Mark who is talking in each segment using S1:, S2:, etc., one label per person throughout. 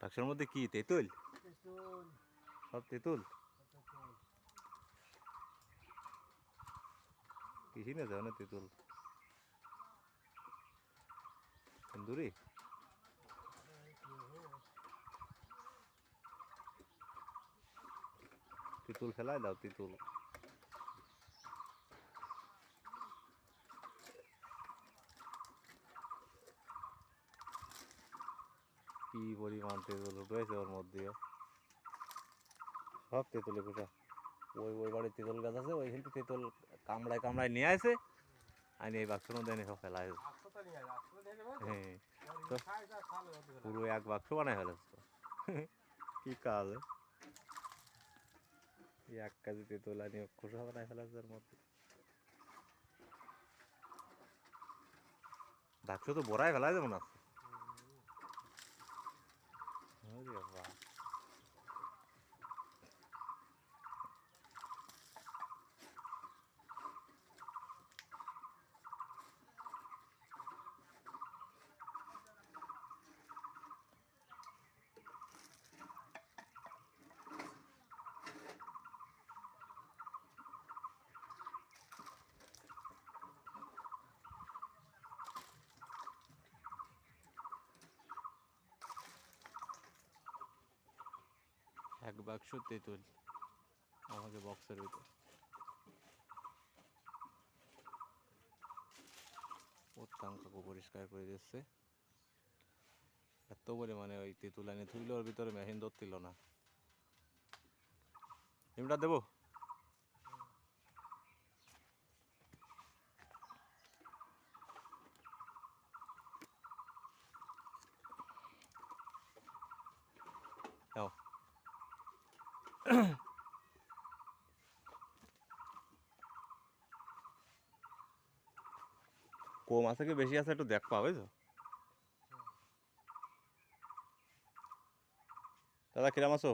S1: বাক্সের মধ্যে কি তেঁতুল? সব তেঁতুল?
S2: তেঁতুল
S1: কিছুই না যাও না তেঁতুল? তন্দুরি? তেঁতুল ফেলাই দাও তেঁতুল। কি পরিমাণ তেঁতুল রয়েছে ওর মধ্যে সব তেঁতুলে কুটা ওই ওই বাড়ির তেঁতুল গাছ আছে ওই কিন্তু তেঁতুল কামড়ায় কামড়ায় নিয়ে আসে। আনি এই বাক্সের মধ্যে এনে সব
S2: দেখে নেবে
S1: হ্যাঁ পুরো এক বাক্স বানাই ফেলেছ কি কাজ? এক কাজে তেঁতুল আনি খোসা বানাই ফেলেছে ওর মধ্যে। বাক্স তো বড়াই ফেলাই যেমন আছে ওরে বাবা এক বাক্স তেঁতুল আমাকে বক্সের ভিতর উত্তাম কাকু পরিষ্কার করে দিচ্ছে এত পরিমাণে ওই তেঁতুল এনে তুললে ওর ভিতরে মেশিন ধরছিল না। ডিমটা দেবো দাও কম আছে কি বেশি আছে একটু দেখ পাবে তো দাদা, কিরাম আছো?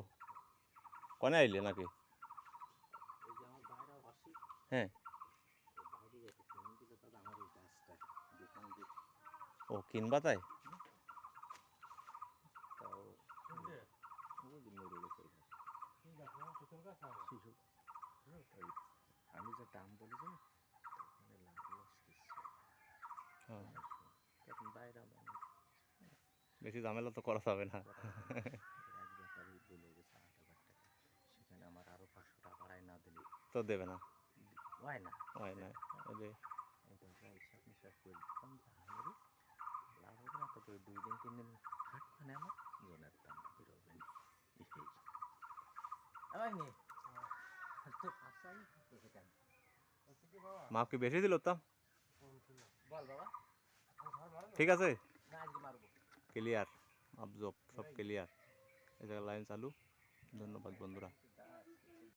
S1: কনে আইলে নাকি? হ্যাঁ। ও, কিনবা তাই
S2: তাও ওই যে মরে গেছে এই গাছ শিশু। ওই আমি যে দাম বলেছি না ওখানে লাভ লস কিছু।
S1: হ্যাঁ।
S2: বাইরে মানুষ
S1: বেশি ঝামেলা তো করা যাবে না।
S2: এক ব্যাপারই বলে গেছে আট হাজার টাকা। সেখানে আমার আরও পাঁচশো টাকা বাড়াই না দিলে।
S1: তো দেবে না।
S2: হয় না।
S1: হয় না। যে
S2: হিসাব নিসাব করে। দিতাম যে আমারই লাভ হবে না তবে দুই দিন তিন দিন হাট মানে আমার। জনের দামটা বেরোবে না। আমার নে
S1: মাপ কি বেশি দিল তা
S2: বল বাবা
S1: ঠিক আছে
S2: না আজকে মারবো
S1: ক্লিয়ার আপ জব সব ক্লিয়ার এই জায়গায় লাইন চালু ধন্যবাদ বন্ধুরা